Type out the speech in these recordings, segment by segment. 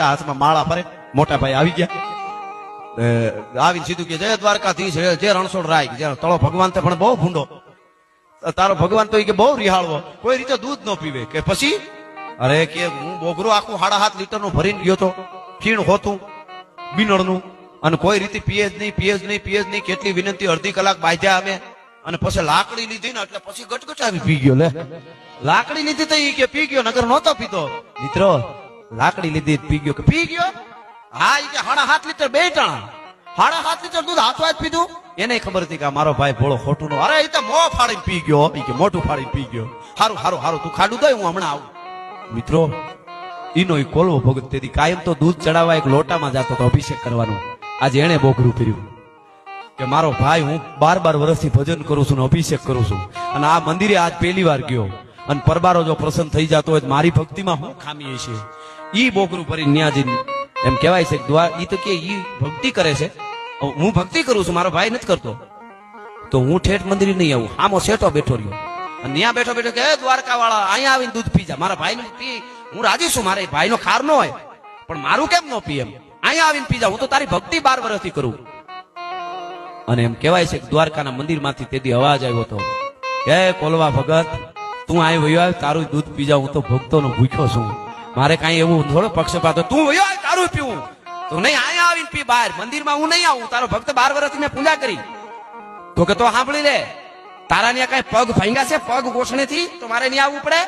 બેઠા હાથમાં માળા ફરે મોટા ભાઈ આવી ગયા. આવીને સીધું કે જય દ્વારકાધીશ જય રણછોડ રાય જે તળો ભગવાન તે પણ બહુ ભૂંડો. તારો ભગવાન તો કે બહુ રિહાળવો. કોઈ રીતે દૂધ ન પીવે. કે પછી? અરે કે હું બોગરો આખું સાડા સાત લીટરનું ભરીને ગયો તો ખીણ હોતું, બિનળનું. અને કોઈ રીતે પીએ જ નહીં, પીએ જ નહીં, પીએ જ નહીં. કેટલી વિનંતી અડધી કલાક બાંધ્યા અમે. અને પછી લાકડી લીધી ને એટલે પછી ગટગટાવી પી ગયો, લે. લાકડી લીધી તો ઈ કે પી ગયો નગર નહોતો પીતો મિત્રો લાકડી લીધી પી ગયો કે પી ગયો? હા, ઈ કે હાડા હાથ લીટર બે ટાણા. હાડા હાથ લીટર દૂધ હાથવા જ પીધું? એને ખબર હતી કે મારો ભાઈ ભોળો ખોટું નો અરે એ તો મો ફાડીને પી ગયો. એ કે મોઢું ફાડીને પી ગયો. હારું હારું હારું, તું ખાડું દઈ, હું હમણાં આવું. મિત્રો, ઈનો એ કોલવો ભગત તેથી કાયમ તો દૂધ ચડાવવા એક લોટામાં જતો હતો અભિષેક કરવાનો. આજે એને બોગરું કર્યું કે મારો ભાઈ, હું બાર બાર વર્ષથી ભજન કરું છું ને અભિષેક કરું છું. અને આ મંદિરે આજ પહેલી વાર ગયો. અને પરબારો જો પ્રસન્ન થઈ જતો હોય મારી ભક્તિમાં હું ખામી છે ઈ બોકરું ભરી ન્યાજી એમ કહેવાય છે દ્વાર ઈ તો કે ઈ ભક્તિ કરે છે. હું ભક્તિ કરું છું, મારો ભાઈ નથી કરતો. તો હું ઠેઠ મંદિર નહીં આવું આમો શેઠો બેઠો રહ્યો. અને ત્યાં બેઠો બેઠો કે દ્વારકા વાળા અહીંયા આવીને દૂધ પી જા, મારા ભાઈ પી, હું રાજી છું, મારે ભાઈ નો ખાર ન હોય, પણ મારું કેમ ન પી એમ? અહીંયા આવીને પી જા, હું તો તારી ભક્તિ બાર વર્ષથી કરું. અને એમ કહેવાય છે દ્વારકાના મંદિરમાંથી તેથી અવાજ આવ્યો હતો કે કોલવા ભગત, તું અહીં વયો તારું દૂધ પી જા, હું તો ભક્તોનો ભૂખ્યો છું. મારે કાંઈ એવું થોડો પક્ષપાત તું વયો તારું પીવું. તું નહીં અહીંયા આવીને પી બહાર. મંદિરમાં હું નહીં આવું. તારો ભક્ત બાર વર્ષથી મેં પૂજા કરી. તો કે તો સાંભળી લે. તારા ત્યાં કઈ પગ ભાંગ્યા છે? પગ ગોઠણેથી? તો મારે નહીં આવવું પડે.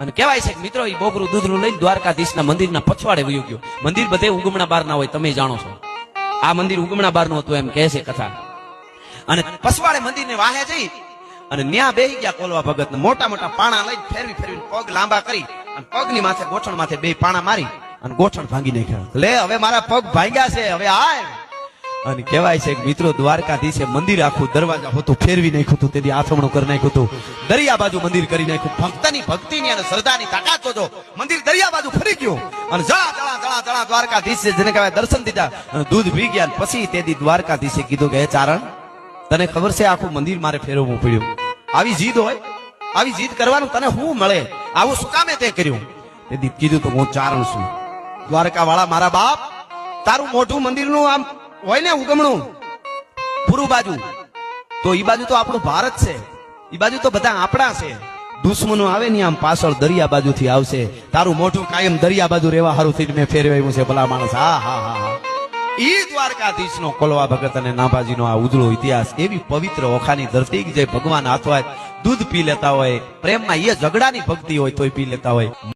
અને કહેવાય છે કે મિત્રો એ બોગરું દૂધનું લઈને દ્વારકાધીશના મંદિરના પછવાડે વયું ગયો. મંદિર બધે ઉગમણા બાર ના હોય, તમે જાણો છો. આ મંદિર ઉગમણા બારનું હતું એમ કહે છે કથા. અને પછવાડે મંદિર ને વાહે જઈ અને ન્યા બેહી ગયા કોલવા ભગત મોટા મોટા પાણા લઈ ફેરવી ફેરવી પગ લાંબા કરી. અને પગની માથે, ગોઠણ માથે બે પાણા મારી અને ગોઠણ ભાંગી નાખ્યા. લે, હવે મારા પગ ભાંગ્યા છે, હવે આય. અને કહેવાય છે કે મિત્રો, દ્વારકાધીશે મંદિર આખું દરવાજા હોતું ફેરવી નાખ્યું હતું, તેથી આથમણું કરી નાખ્યું હતું. દરિયા બાજુ મંદિર કરી નાખ્યું. ભક્તની ભક્તિની અને શ્રદ્ધાની તાકાત જોજો મંદિર દરિયા બાજુ ફરી ગયું. અને જળા જળા જળા જળા દ્વારકાધીશે જેને કહેવાય દર્શન દીધા. અને દૂધ પી ગયા પછી તેથી દ્વારકાધીશે કીધું કે, હે ચારણ, તને ખબર છે આખું મંદિર મારે ફેરવવું પડ્યું? આવી જીદ હોય? આવી જીદ કરવાનું તને શું મળે? આવું શું કામે તે કર્યું? તેથી કીધું તો હું ચારણ છું. દ્વારકા વાળા મારા બાપ, તારું મોઢું મંદિરનું આમ હોય ને ઉગમણું? પૂરું બાજુ. તો એ બાજુ તો આપણું ભારત છે. એ બાજુ તો બધા આપણા છે. દુશ્મનો આવે ને આમ પાછળ દરિયા બાજુથી આવશે. તારું મોઢું કાયમ દરિયા બાજુ રહેવા હારું થઈને મેં ફેરવાયું છે, ભલા માણસ. હા હા હા હા. ઈ દ્વારકાધીશ નો કોલવા ભગત અને નાભાજી નો આ ઉજળો ઇતિહાસ એવી પવિત્ર ઓખાની ધરતી જે ભગવાન હાથવાય હાથ દૂધ પી લેતા હોય પ્રેમમાં એ ઝઘડાની ભક્તિ હોય તોય પી લેતા હોય.